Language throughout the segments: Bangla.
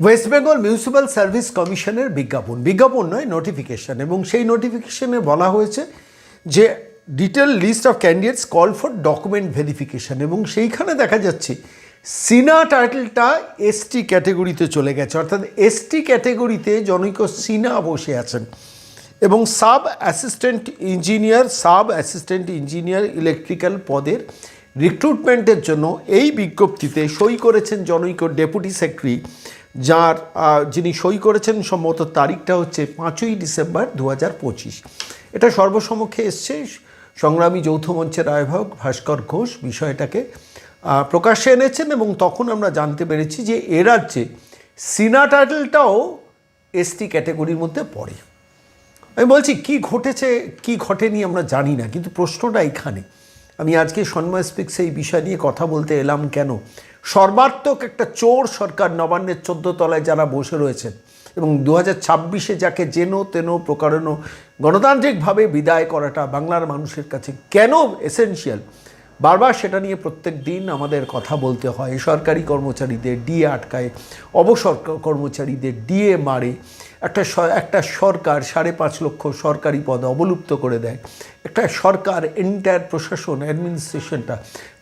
ওয়েস্ট বেঙ্গল মিউনিসিপ্যাল সার্ভিস কমিশনের বিজ্ঞাপন। বিজ্ঞাপন নয় নোটিফিকেশন এবং সেই নোটিফিকেশনে বলা হয়েছে যে detail list of candidates call for document verification এবং সেইখানে দেখা যাচ্ছে সিনা টাইটেলটা এসটি ক্যাটেগরিতে চলে গেছে। অর্থাৎ এসটি ক্যাটেগরিতে জনৈক সিনা বসে আছেন। এবং sub assistant engineer sub assistant engineer electrical পদের রিক্রুটমেন্টের জন্য এই বিজ্ঞপ্তিতে সই করেছেন জনৈক ডেপুটি সেক্রেটারি যার যিনি সই করেছেন সম্ভবত তারিখটা হচ্ছে পাঁচই ডিসেম্বর দু হাজার পঁচিশ। এটা সর্বসমক্ষে এসছে। সংগ্রামী যৌথ মঞ্চের আহ্বায়ক ভাস্কর ঘোষ বিষয়টাকে প্রকাশ্যে এনেছেন এবং তখন আমরা জানতে পেরেছি যে এ রাজ্যে সিনা এসটি ক্যাটেগরির মধ্যে পড়ে। আমি বলছি, কি ঘটেছে, কি ঘটেনি আমরা জানি না, কিন্তু প্রশ্নটা এখানে। আমি আজকে সন্ময় স্পিক্সে এই বিষয় নিয়ে কথা বলতে এলাম কেন? সর্বাত্মক একটা চোর সরকার নবান্নের চোদ্দ তলায় যারা বসে রয়েছেন এবং দু হাজার ছাব্বিশে যাকে যেন তেন প্রকারণ গণতান্ত্রিকভাবে বিদায় করাটা বাংলার মানুষের কাছে কেন এসেনশিয়াল বারবার সেটা নিয়ে প্রত্যেক দিন আমাদের কথা বলতে হয়। সরকারি কর্মচারীদের ডিএ আটকায়, অবসর কর্মচারীদের ডিএ মারে। একটা একটা সরকার সাড়ে পাঁচ লক্ষ সরকারি পদ অবলুপ্ত করে দেয়। একটা সরকার এন্টায়ার প্রশাসন অ্যাডমিনিস্ট্রেশনটা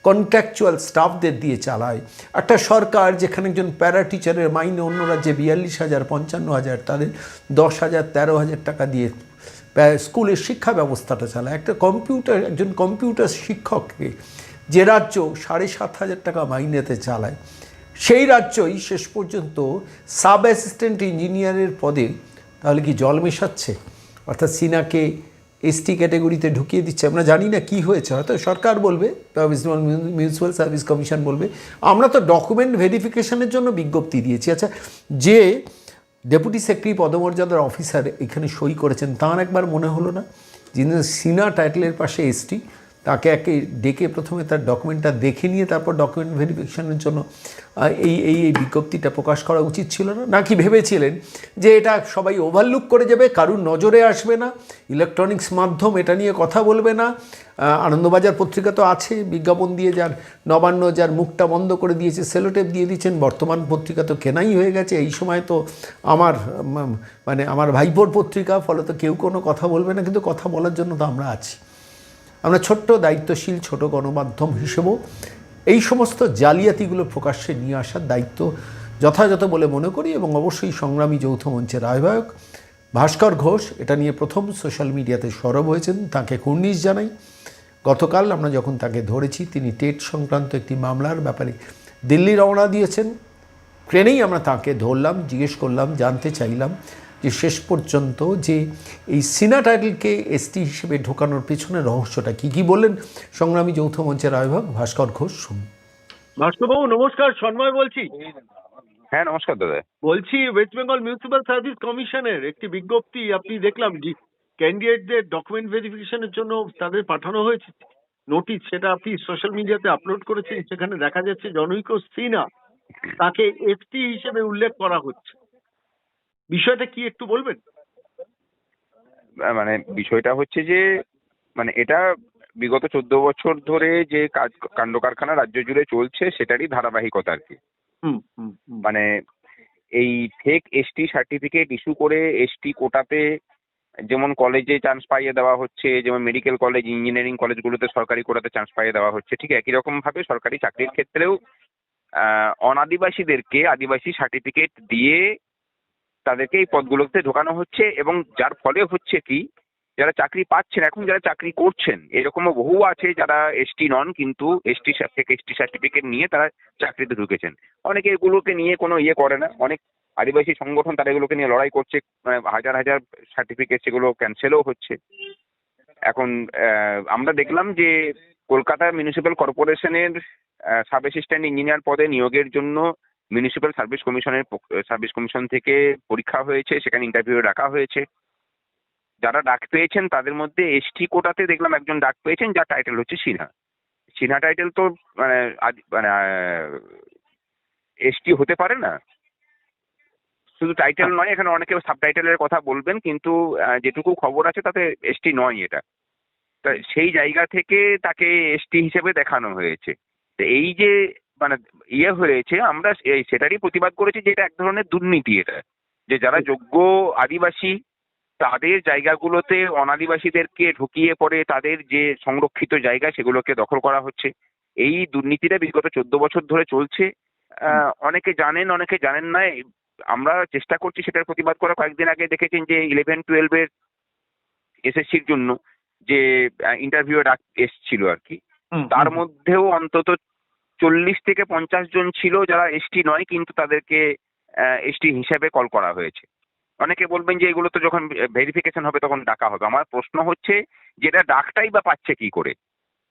কন্ট্রাকচুয়াল স্টাফদের দিয়ে চালায়। একটা সরকার যেখানে একজন প্যারা টিচারের মাইনে অন্য রাজ্যে বিয়াল্লিশ হাজার, পঞ্চান্ন হাজার, তাদের দশ হাজার, তেরো হাজার টাকা দিয়ে স্কুলের শিক্ষা ব্যবস্থাটা চালায়। একটা কম্পিউটার, একজন কম্পিউটার শিক্ষককে যে রাজ্য সাড়ে সাত হাজার টাকা মাইনেতে চালায়, সেই রাজ্যই শেষ পর্যন্ত সাব অ্যাসিস্ট্যান্ট ইঞ্জিনিয়ারের পদে তাহলে কি জল মেশাচ্ছে? অর্থাৎ সিনাকে এসটি ক্যাটাগরিতে ঢুকিয়ে দিচ্ছে। আমরা জানি না কি হয়েছে। হয়তো সরকার বলবে, বা মিউনিসিপ্যাল সার্ভিস কমিশন বলবে, আমরা তো ডকুমেন্ট ভেরিফিকেশনের জন্য বিজ্ঞপ্তি দিয়েছি। আচ্ছা যে ডেপুটি সেক্রেটারি পদমর্যাদার অফিসার এখানে সই করেছেন। তাঁর একবার মনে হলো না যিনি সিনা টাইটেলের পাশে এসটি তাকে একে ডেকে প্রথমে তার ডকুমেন্টটা দেখে নিয়ে তারপর ডকুমেন্ট ভেরিফিকেশনের জন্য এই এই এই বিজ্ঞপ্তিটা প্রকাশ করা উচিত ছিল না? নাকি ভেবেছিলেন যে এটা সবাই ওভারলুক করে যাবে, কারুর নজরে আসবে না ইলেকট্রনিক্স মাধ্যম এটা নিয়ে কথা বলবে না আনন্দবাজার পত্রিকা তো আছে, বিজ্ঞাপন দিয়ে যার নবান্ন যার মুখটা বন্ধ করে দিয়েছে সেলোটেপ দিয়ে দিচ্ছেন বর্তমান পত্রিকা তো কেনাই হয়ে গেছে, এই সময় তো আমার মানে আমার ভাইপোর পত্রিকা, ফলে তো কেউ কোনো কথা বলবে না, কিন্তু কথা বলার জন্য তো আমরা আছি। আমরা ছোট্ট, দায়িত্বশীল, ছোট গণমাধ্যম হিসেবেও এই সমস্ত জালিয়াতিগুলো প্রকাশ্যে নিয়ে আসার দায়িত্ব যথাযথ বলে মনে করি এবং অবশ্যই সংগ্রামী যৌথ মঞ্চের আহ্বায়ক ভাস্কর ঘোষ, এটা নিয়ে প্রথম সোশ্যাল মিডিয়াতে সরব হয়েছেন, তাকে কুর্নিশ জানাই। গতকাল আমরা যখন তাকে ধরেছি, তিনি টেট সংক্রান্ত একটি মামলার ব্যাপারে দিল্লি রওনা দিয়েছেন। ট্রেনেই আমরা তাকে ধরলাম, জিজ্ঞেস করলাম, জানতে চাইলাম। যে শেষ পর্যন্ত যে এই সিনা টাইটেলকে এসটি হিসেবে ঢোকানোর পিছনে রহস্যটা কি কি বললেন সংগ্রামী যৌথ মঞ্চের আহ্বায়ক ভাস্কর ঘোষ? শুনুন। ভাস্করবাবু নমস্কার সন্ময় বলছি। হ্যাঁ নমস্কার দাদা। বলছি ওয়েস্ট বেঙ্গল মিউনিসিপ্যাল সার্ভিস কমিশনের একটি বিজ্ঞপ্তি আপনি দেখলাম ক্যান্ডিডেটদের ডকুমেন্ট ভেরিফিকেশনের জন্য তাদের পাঠানো হয়েছে। নোটিশ সেটা আপনি সোশ্যাল মিডিয়াতে আপলোড করেছেন সেখানে দেখা যাচ্ছে জনৈক সিনা তাকে এসটি হিসেবে উল্লেখ করা হচ্ছে। বিষয়টা কি একটু বলবেন মানে বিষয়টা হচ্ছে যে মানে এটা বিগত চোদ্দ বছর ধরে যে কাজ কাণ্ড কারখানা রাজ্য জুড়ে চলছে সেটারই ধারাবাহিকতা আর কি। মানে এই ফেক এসটি সার্টিফিকেট ইস্যু করে এসটি কোটাতে যেমন কলেজে চান্স পাইয়ে দেওয়া হচ্ছে যেমন মেডিকেল কলেজ ইঞ্জিনিয়ারিং কলেজগুলোতে সরকারি কোটাতে চান্স পাইয়ে দেওয়া হচ্ছে ঠিক একই রকম ভাবে সরকারি চাকরির ক্ষেত্রেও অনাদিবাসীদেরকে আদিবাসী সার্টিফিকেট দিয়ে তাদেরকে এই পদগুলোতে ঢোকানো হচ্ছে এবং যার ফলে হচ্ছে কি, যারা চাকরি পাচ্ছেন, এখন যারা চাকরি করছেন, এরকমও বহু আছে যারা এসটি নন, কিন্তু এসটি থেকে এসটি সার্টিফিকেট নিয়ে তারা চাকরিতে ঢুকেছেন। অনেকে এগুলোকে নিয়ে কোনো ইয়ে করে না। অনেক আদিবাসী সংগঠন তারা এগুলোকে নিয়ে লড়াই করছে মানে হাজার হাজার সার্টিফিকেট সেগুলো ক্যান্সেলও হচ্ছে। এখন আমরা দেখলাম যে কলকাতা মিউনিসিপ্যাল কর্পোরেশনের সাব অ্যাসিস্ট্যান্ট ইঞ্জিনিয়ার পদে নিয়োগের জন্য মিউনিসিপ্যাল সার্ভিস কমিশনের সার্ভিস কমিশন থেকে পরীক্ষা হয়েছে সেখানে ইন্টারভিউ রাখা হয়েছে। যারা ডাক পেয়েছেন তাদের মধ্যে এসটি কোটাতে দেখলাম একজন ডাক পেয়েছেন যার টাইটেল হচ্ছে সিনহা। সিনহা টাইটেল তো মানে আদি- মানে এসটি হতে পারে না। শুধু টাইটেল নয় এখানে অনেকে সাব টাইটেলের কথা বলবেন কিন্তু যেটুকু খবর আছে তাতে এসটি নয় এটা। তা সেই জায়গা থেকে তাকে এসটি হিসেবে দেখানো হয়েছে। তো এই যে মানে ইয়ে হয়েছে আমরা এই সেটারই প্রতিবাদ করেছি যে এটা এক ধরনের দুর্নীতি এটা। যে যারা যোগ্য আদিবাসী তাদের জায়গাগুলোতে অনাদিবাসীদেরকে ঢুকিয়ে পড়ে তাদের যে সংরক্ষিত জায়গা সেগুলোকে দখল করা হচ্ছে। এই দুর্নীতিটা বিগত চোদ্দ বছর ধরে চলছে। অনেকে জানেন অনেকে জানেন না আমরা চেষ্টা করছি সেটার প্রতিবাদ করা। কয়েকদিন আগে দেখেছেন যে ইলেভেন টুয়েলভের এসএসসির জন্য যে ইন্টারভিউ ডাক এসছিল আর কি। তার মধ্যেও অন্তত চল্লিশ থেকে পঞ্চাশ জন ছিল যারা এসটি নয় কিন্তু তাদেরকে এসটি হিসেবে কল করা হয়েছে। অনেকে বলবেন যে এগুলো তো যখন ভেরিফিকেশন হবে তখন ডাকা হবে। আমার প্রশ্ন হচ্ছে যেটা ডাকটাই বা পাচ্ছে কি করে?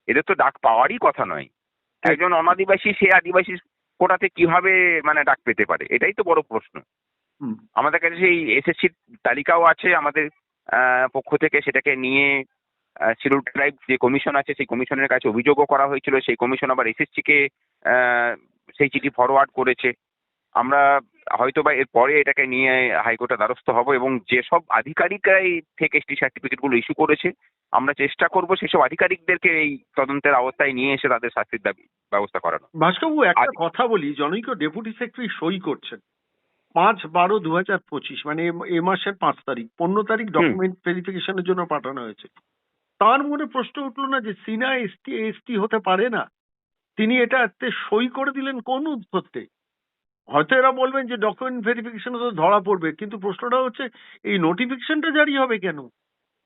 এদের তো ডাক পাওয়ারই কথা নয়। একজন অনাদিবাসী সে আদিবাসী কোটাতে কীভাবে মানে ডাক পেতে পারে? এটাই তো বড় প্রশ্ন। আমাদের কাছে সেই এসএসসির তালিকাও আছে। আমাদের পক্ষ থেকে সেটাকে নিয়ে শিডিউল ট্রাইব যে কমিশন আছে সেই কমিশনের কাছে অভিযোগও করা হয়েছিল। সেই কমিশন আবার এসএসসি কে আহ, সেই চিঠি ফরওয়ার্ড করেছে। আমরা হয়তো বা এরপরে এটাকে নিয়ে হাইকোর্টে দ্বারস্থ হব এবং যেসব আধিকারিকরাই থেকে এসটি সার্টিফিকেটগুলো ইস্যু করেছে আমরা চেষ্টা করব সেসব আধিকারিকদেরকে এই তদন্তের আওতায় নিয়ে এসে তাদের শাস্তির দাবি ব্যবস্থা করানো ভাস্করবাবু একটা কথা বলি জনৈক ডেপুটি সেক্রেটারি সই করছেন। পাঁচ বারো দু হাজার পঁচিশ মানে এ মাসের পাঁচ তারিখ পনেরো তারিখ ডকুমেন্ট ভেরিফিকেশনের জন্য পাঠানো হয়েছে। তার মনে প্রশ্ন উঠল না যে সিনা এসটি এসটি হতে পারে না। তিনি এটা এতে সই করে দিলেন কোন উদ্ধত্তে হয়তো এরা বলবেন যে ডকুমেন্ট ভেরিফিকেশনে তো ধরা পড়বে কিন্তু প্রশ্নটা হচ্ছে এই নোটিফিকেশনটা জারি হবে কেন?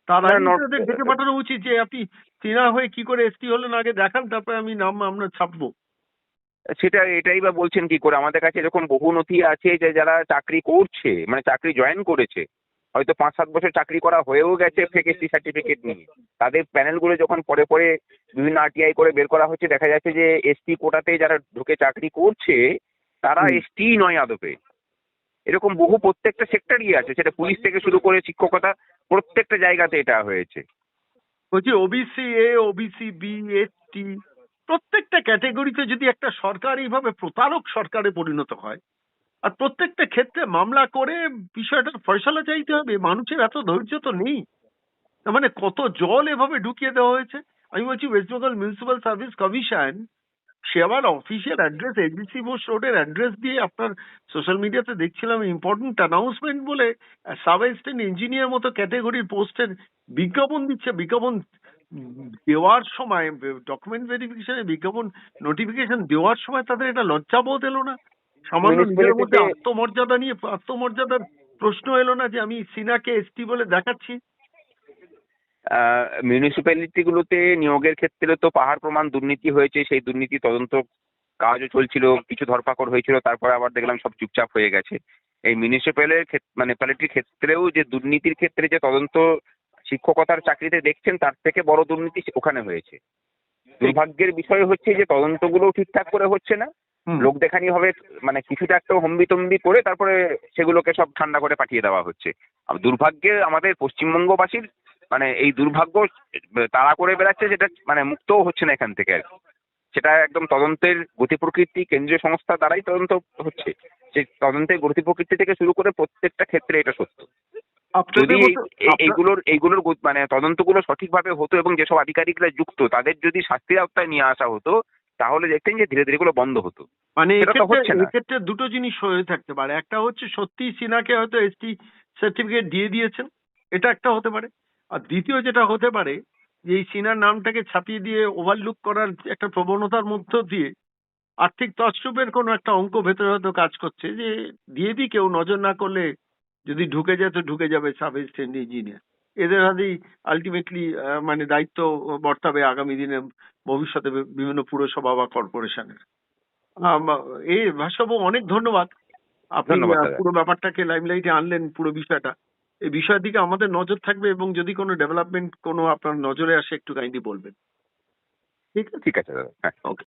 তার আগে ডেকে পাঠানো উচিত যে আপনি সিনা হয়ে কি করে এসটি হলেন আগে দেখান তারপরে আমি নাম আমরা ছাপবো। সেটা এটাই বা বলছেন কি করে? আমাদের কাছে এরকম বহু নথি আছে যে যারা চাকরি করছে মানে চাকরি জয়েন করেছে হয়তো পাঁচ সাত বছর চাকরি করা হয়েও গেছে ফেক এসটি সার্টিফিকেট নিয়ে। তাদের প্যানেলগুলো যখন পরে পরে বিভিন্ন আরটিআই করে বের করা হচ্ছে দেখা যাচ্ছে যে এসটি কোটাতে যারা ঢুকে চাকরি করছে তারা। এসটি নয় আদপে। এরকম বহু প্রত্যেকটা সেক্টরই আছে সেটা পুলিশ থেকে শুরু করে শিক্ষকতা প্রত্যেকটা জায়গাতে এটা হয়েছে। বলছি OBC A OBC B ST প্রত্যেকটা ক্যাটেগরিতে যদি একটা সরকার এইভাবে প্রতারক সরকারে পরিণত হয় আর প্রত্যেকটা ক্ষেত্রে মামলা করে বিষয়টার ফয়সলা চাইতে হবে, মানুষের এত ধৈর্য তো নেই। মানে কত জল এভাবে ঢুকিয়ে দেওয়া হয়েছে? আমি বলছি West Bengal municipal service commission সে আবার অফিসিয়াল অ্যাড্রেস এডিসি বোস রোডের অ্যাড্রেস দিয়ে আপনার সোশ্যাল মিডিয়াতে দেখছিলাম ইম্পর্টেন্ট অ্যানাউন্সমেন্ট বলে সাব অ্যাসিস্ট্যান্ট ইঞ্জিনিয়ার মতো ক্যাটেগরির পোস্টের বিজ্ঞাপন দিচ্ছে। বিজ্ঞাপন দেওয়ার সময় ডকুমেন্ট ভেরিফিকেশনে বিজ্ঞাপন নোটিফিকেশন দেওয়ার সময় তাদের এটা লজ্জাবোধ এলো না। সামান্য নিজের মধ্যে আত্মমর্যাদা নিয়ে আত্মমর্যাদার প্রশ্ন এলো না যে আমি সিনাকে এসটি বলে দেখাচ্ছি? মিউনিসিপ্যালিটিগুলোতে নিয়োগের ক্ষেত্রে তো পাহাড় প্রমাণ দুর্নীতি হয়েছে সেই দুর্নীতি তদন্ত কাজও চলছিল কিছু ধরপাকড় হয়েছিল তারপরে আবার দেখলাম সব চুপচাপ হয়ে গেছে। এই মিউনিসিপ্যালের মানে প্যালিটির ক্ষেত্রেও যে দুর্নীতির ক্ষেত্রে যে তদন্ত শিক্ষকতার চাকরিতে দেখছেন তার থেকে বড় দুর্নীতি ওখানে হয়েছে। দুর্ভাগ্যের বিষয় হচ্ছে যে তদন্তগুলো ঠিকঠাক করে হচ্ছে না। লোক দেখানি হবে মানে কিছুটা একটা হম্বিতম্বি করে তারপরে সেগুলোকে সব ঠান্ডা করে পাঠিয়ে দেওয়া হচ্ছে। আর দুর্ভাগ্যে আমাদের পশ্চিমবঙ্গবাসীর মানে এই দুর্ভাগ্য তাড়া করে বেড়াচ্ছে যেটা মানে মুক্তও হচ্ছে না এখান থেকে আর সেটা একদম তদন্তের গতি প্রকৃতি কেন্দ্রীয় সংস্থা দ্বারাই তদন্ত হচ্ছে। সেই তদন্তের গতি প্রকৃতি থেকে শুরু করে প্রত্যেকটা ক্ষেত্রে এটা সত্য। যদি এইগুলোর এইগুলোর মানে তদন্তগুলো সঠিকভাবে হতো এবং যেসব আধিকারিকরা যুক্ত তাদের যদি শাস্তির আওতায় নিয়ে আসা হতো তাহলে দেখতেন যে ধীরে ধীরে এগুলো বন্ধ হতো। মানে এক্ষেত্রে দুটো জিনিস হয়ে থাকতে পারে। একটা হচ্ছে সত্যি সিনাকে হয়তো এসটি সার্টিফিকেট দিয়ে দিয়েছেন। এটা একটা হতে পারে। আর দ্বিতীয় যেটা হতে পারে যে এই সিনার নামটাকে ছাপিয়ে দিয়ে ওভারলুক করার একটা প্রবণতার মধ্য দিয়ে আর্থিক তছরূপের কোনো একটা অঙ্ক ভেতরে হয়তো কাজ করছে যে দিয়ে দিই কেউ নজর না করলে যদি ঢুকে যায় তো ঢুকে যাবে সাব অ্যাসিস্ট্যান্ট ইঞ্জিনিয়ার এদের হাতেই আলটিমেটলি মানে দায়িত্ব বর্তাবে আগামী দিনে ভবিষ্যতে বিভিন্ন পুরসভা বা কর্পোরেশনের। এই ভাষাবু অনেক ধন্যবাদ। আপনি। পুরো ব্যাপারটাকে লাইমলাইটে আনলেন পুরো বিষয়টা। এই বিষয়ের দিকে আমাদের নজর থাকবে এবং যদি কোনো ডেভেলপমেন্ট কোনো আপনার নজরে আসে একটু কাইন্ডলি বলবেন। ঠিক আছে? ঠিক আছে দাদা। হ্যাঁ। ওকে